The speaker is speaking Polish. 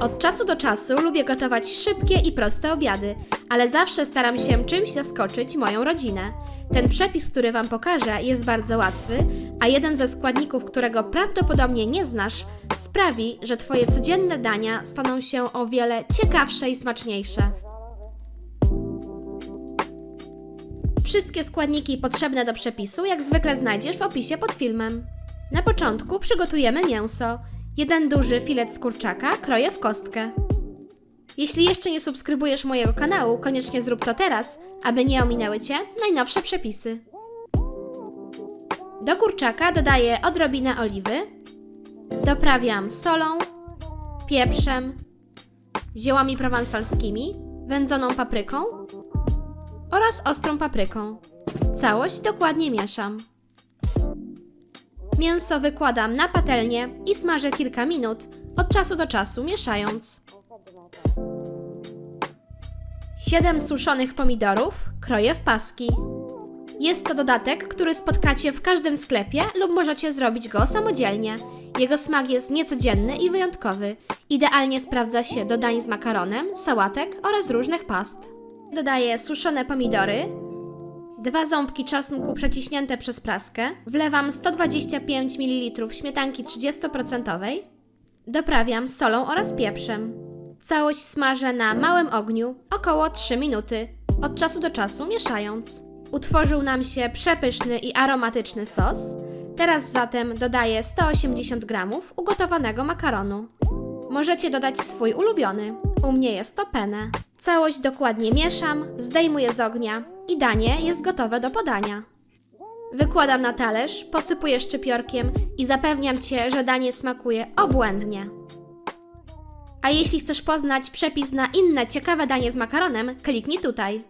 Od czasu do czasu lubię gotować szybkie i proste obiady, ale zawsze staram się czymś zaskoczyć moją rodzinę. Ten przepis, który Wam pokażę, jest bardzo łatwy, a jeden ze składników, którego prawdopodobnie nie znasz, sprawi, że Twoje codzienne dania staną się o wiele ciekawsze i smaczniejsze. Wszystkie składniki potrzebne do przepisu, jak zwykle znajdziesz w opisie pod filmem. Na początku przygotujemy mięso. Jeden duży filet z kurczaka kroję w kostkę. Jeśli jeszcze nie subskrybujesz mojego kanału, koniecznie zrób to teraz, aby nie ominęły Cię najnowsze przepisy. Do kurczaka dodaję odrobinę oliwy, doprawiam solą, pieprzem, ziołami prowansalskimi, wędzoną papryką oraz ostrą papryką. Całość dokładnie mieszam. Mięso wykładam na patelnię i smażę kilka minut, od czasu do czasu mieszając. 7 suszonych pomidorów kroję w paski. Jest to dodatek, który spotkacie w każdym sklepie lub możecie zrobić go samodzielnie. Jego smak jest niecodzienny i wyjątkowy. Idealnie sprawdza się do dań z makaronem, sałatek oraz różnych past. Dodaję suszone pomidory, dwa ząbki czosnku przeciśnięte przez praskę, wlewam 125 ml śmietanki 30%, doprawiam solą oraz pieprzem. Całość smażę na małym ogniu około 3 minuty, od czasu do czasu mieszając. Utworzył nam się przepyszny i aromatyczny sos. Teraz zatem dodaję 180 g ugotowanego makaronu. Możecie dodać swój ulubiony. U mnie jest to penne. Całość dokładnie mieszam, zdejmuję z ognia i danie jest gotowe do podania. Wykładam na talerz, posypuję szczypiorkiem i zapewniam Cię, że danie smakuje obłędnie. A jeśli chcesz poznać przepis na inne ciekawe danie z makaronem, kliknij tutaj.